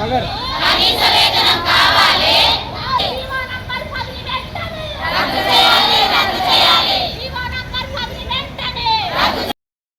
Sagar.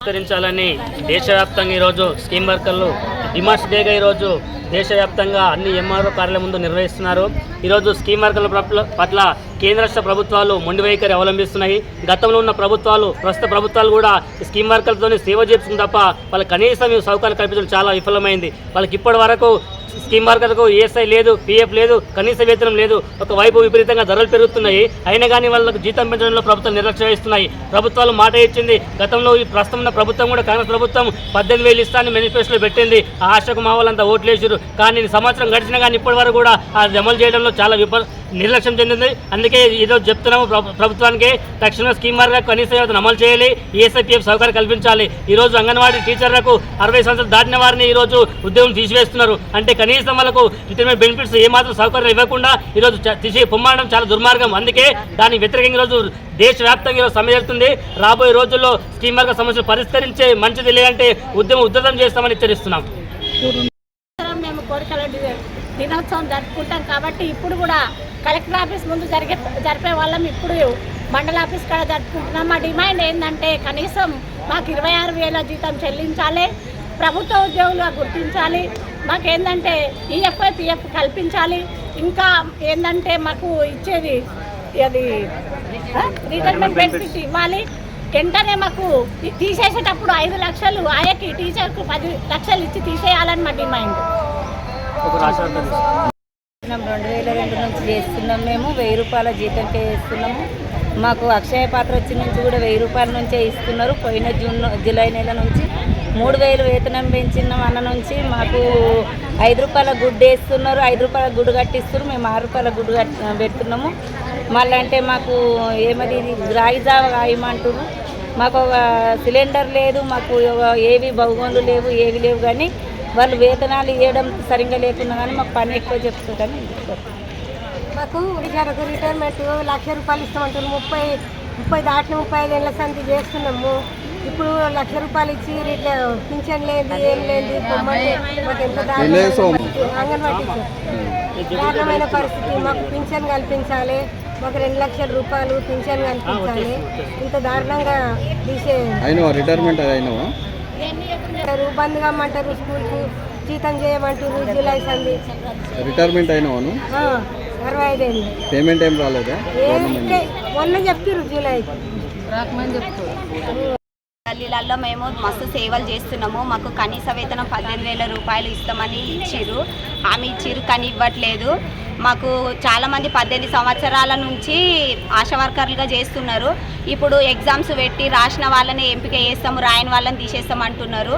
Number దేశవ్యాప్తంగా ఈరోజు scheme వర్కర్లు డిమాండ్స్ డేగా ఈరోజు దేశవ్యాప్తంగా అన్ని ఎంఆర్ఓ కార్యాలయం ముందు నిర్వహిస్తున్నారు. ఈరోజు స్కీమ్ వర్కర్ల పట్ల- పట్ల కేంద్ర రాష్ట్ర ప్రభుత్వాలు మొండి వైఖరి అవలంబిస్తున్నాయి. గతంలో ఉన్న ప్రభుత్వాలు ప్రస్తుత ప్రభుత్వాలు కూడా స్కీమ్ వర్కర్లతోనే సేవ చేస్తుంది తప్ప వాళ్ళకి కనీసం సౌకర్యాలు కల్పించడం చాలా విఫలమైంది. వాళ్ళకి ఇప్పటి వరకు స్కీమ్ వర్కర్లకు ఈఎస్ఐ లేదు పీఎఫ్ లేదు కనీస వేతనం లేదు ఒకవైపు విపరీతంగా ధరలు పెరుగుతున్నాయి. అయినా కానీ వాళ్ళకు జీతం పెంచడంలో ప్రభుత్వం నిర్లక్ష్యం వహిస్తున్నాయి. ప్రభుత్వాలు మాట ఇచ్చింది గతంలో ఈ ప్రస్తుతం ఉన్న ప్రభుత్వం కూడా కాంగ్రెస్ ప్రభుత్వం పద్దెనిమిది వేలు ఇస్తానని మేనిఫెస్టోలో పెట్టింది. ఆ ఆశకు మా వాళ్ళంతా ఓట్లేసారు కానీ సంవత్సరం గడిచినా కానీ ఇప్పటి వరకు కూడా అది అమలు చేయడంలో చాలా విప నిర్లక్ష్యం చెందింది. అందుకే ఈరోజు చెప్తున్నాము ప్రభుత్వానికి తక్షణ స్కీమ్ వర్గాలకు కనీస వేతనం అమలు చేయాలి. ఈఎస్ఐపీఎఫ్ సౌకర్యం కల్పించాలి. ఈ రోజు అంగన్వాడీ టీచర్లకు అరవై సంవత్సరాలు దాటిన వారిని ఈ రోజు ఉద్యోగం తీసివేస్తున్నారు. అంటే కనీసం వాళ్ళకు ఇంటర్మీడియట్ బెనిఫిట్స్ ఏమాత్రం సౌకర్యం ఇవ్వకుండా ఈరోజు తీసి పొమ్మడం చాలా దుర్మార్గం. అందుకే దానికి వ్యతిరేకంగా ఈరోజు దేశవ్యాప్తంగా ఈరోజు సమ్మె జరుగుతుంది. రాబోయే రోజుల్లో స్కీమ్ వర్గ సమస్యలు పరిష్కరించే మంచిది లేదంటే ఉద్యమం ఉద్ధృతం చేస్తామని హెచ్చరిస్తున్నాం. దినోత్సవం జరుపుకుంటాం కాబట్టి ఇప్పుడు కూడా కలెక్టర్ ఆఫీస్ ముందు జరిగే జరిపే వాళ్ళం ఇప్పుడు మండల ఆఫీస్ కాడ జరుపుకుంటున్నాం. మా డిమాండ్ ఏంటంటే కనీసం మాకు ఇరవై ఆరు వేల జీతం చెల్లించాలి ప్రభుత్వ ఉద్యోగులుగా గుర్తించాలి మాకేందంటే ఈఎఫ్ఐ పిఎఫ్ కల్పించాలి ఇంకా ఏంటంటే మాకు ఇచ్చేది అది రిటైర్మెంట్ బెనిఫిట్ ఇవ్వాలి. వెంటనే మాకు తీసేసేటప్పుడు ఐదు లక్షలు ఆయకి టీచర్కు పది లక్షలు ఇచ్చి తీసేయాలని మా డిమాండ్. ఒక రెండు వేల రెండు నుంచి చేస్తున్నాం మేము. వెయ్యి రూపాయల జీతంకే చేస్తున్నాము. మాకు అక్షయ పాత్ర వచ్చిన నుంచి కూడా వెయ్యి రూపాయల నుంచే ఇస్తున్నారు. పోయిన జూన్ జూలై నెల నుంచి మూడు వేలు వేతనం పెంచిన అన్న నుంచి మాకు ఐదు రూపాయల గుడ్డు వేస్తున్నారు. ఐదు రూపాయల గుడ్డు కట్టిస్తున్నారు. మేము ఆరు రూపాయల గుడ్డు కట్ పెడుతున్నాము. మళ్ళీ అంటే మాకు ఏమది ఇది? రాగి మాకు ఒక సిలిండర్ లేదు. మాకు ఏవి భౌగోళాలు లేవు ఏవి లేవు కానీ వాళ్ళు వేతనాలు ఇవ్వడం సరిగ్గా లేకున్నా కానీ మాకు పని ఎక్కువ చెప్తుందని మాకు ఉడిగారకు రిటైర్మెంట్ లక్ష రూపాయలు ఇస్తామంటారు ముప్పై ముప్పై దాటిన ముప్పై ఐదు ఏళ్ళ సంతి చేస్తున్నాము. ఇప్పుడు లక్ష రూపాయలు ఇచ్చి ఇట్లా పింఛన్ లేదు ఏం లేదు మాకు ఎంత. అంగన్వాడీ దారుణమైన పరిస్థితి. మాకు పింఛన్ కల్పించాలి. మాకు రెండు లక్షల రూపాయలు పింఛన్ కల్పించాలి. ఇంత దారుణంగా తీసే రిటైర్మెంట్ అయినవా? బంద్ కమ్మంటారు స్కూల్కు జీతం చేయమంటారు జూలై సంది రిటైర్మెంట్ అయినవాను ఆ, అరవై ఐదేళ్ళు పేమెంట్ ఏం రాలేదా? మొన్న చెప్తారు జూలై. గల్లీలలో మేము మస్తు సేవలు చేస్తున్నాము. మాకు కనీస వేతనం పద్దెనిమిది వేల రూపాయలు ఇస్తామని ఇచ్చిర్రు. హామీ ఇచ్చిర్రు కానీ ఇవ్వట్లేదు. మాకు చాలామంది పద్దెనిమిది సంవత్సరాల నుంచి ఆశా వర్కర్లుగా చేస్తున్నారు. ఇప్పుడు ఎగ్జామ్స్ పెట్టి రాసిన వాళ్ళని ఎంపిక చేస్తాము రాయని వాళ్ళని తీసేస్తాం అంటున్నారు.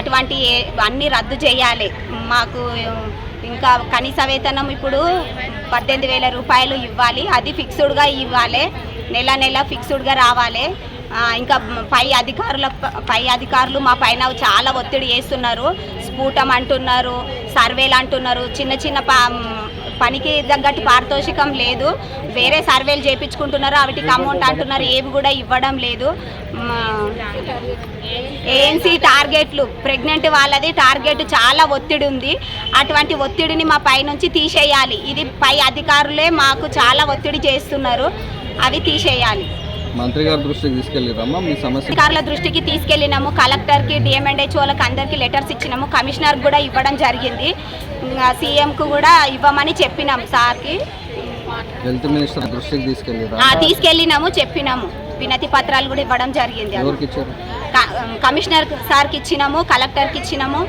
అటువంటి అన్నీ రద్దు చేయాలి. మాకు ఇంకా కనీస వేతనం ఇప్పుడు పద్దెనిమిది వేల రూపాయలు ఇవ్వాలి. అది ఫిక్స్డ్గా ఇవ్వాలి. నెల నెల ఫిక్స్డ్గా రావాలి. ఇంకా పై అధికారుల పై అధికారులు మా పైన చాలా ఒత్తిడి చేస్తున్నారు. స్ఫూటం అంటున్నారు సర్వేలు అంటున్నారు చిన్న చిన్న పనికి తగ్గట్టు పారితోషికం లేదు. వేరే సర్వేలు చేయించుకుంటున్నారు వాటికి అమౌంట్ అంటున్నారు ఏవి కూడా ఇవ్వడం లేదు. ఏఎన్సీ టార్గెట్లు ప్రెగ్నెంట్ వాళ్ళది టార్గెట్ చాలా ఒత్తిడి ఉంది. అటువంటి ఒత్తిడిని మా పై నుంచి తీసేయాలి. ఇది పై అధికారులే మాకు చాలా ఒత్తిడి చేస్తున్నారు. అవి తీసేయాలి. మంత్రి గారి దృష్టికి తీసుకెళ్ళిరమ్మా మీ సమస్య అధికారుల దృష్టికి తీసుకెళ్ళినాము. కలెక్టర్కి అందరికీ లెటర్స్ ఇచ్చినాము. కమిషనర్ కూడా ఇవ్వడం జరిగింది. సీఎంకు కూడా ఇవ్వమని చెప్పినాం సార్కి. హెల్త్ మినిస్టర్ దృష్టికి తీసుకెళ్ళిరా. తీసుకెళ్ళినాము చెప్పినాము. వినతి పత్రాలు కూడా ఇవ్వడం జరిగింది. కమిషనర్ సార్కి ఇచ్చినాము కలెక్టర్కి ఇచ్చినాము.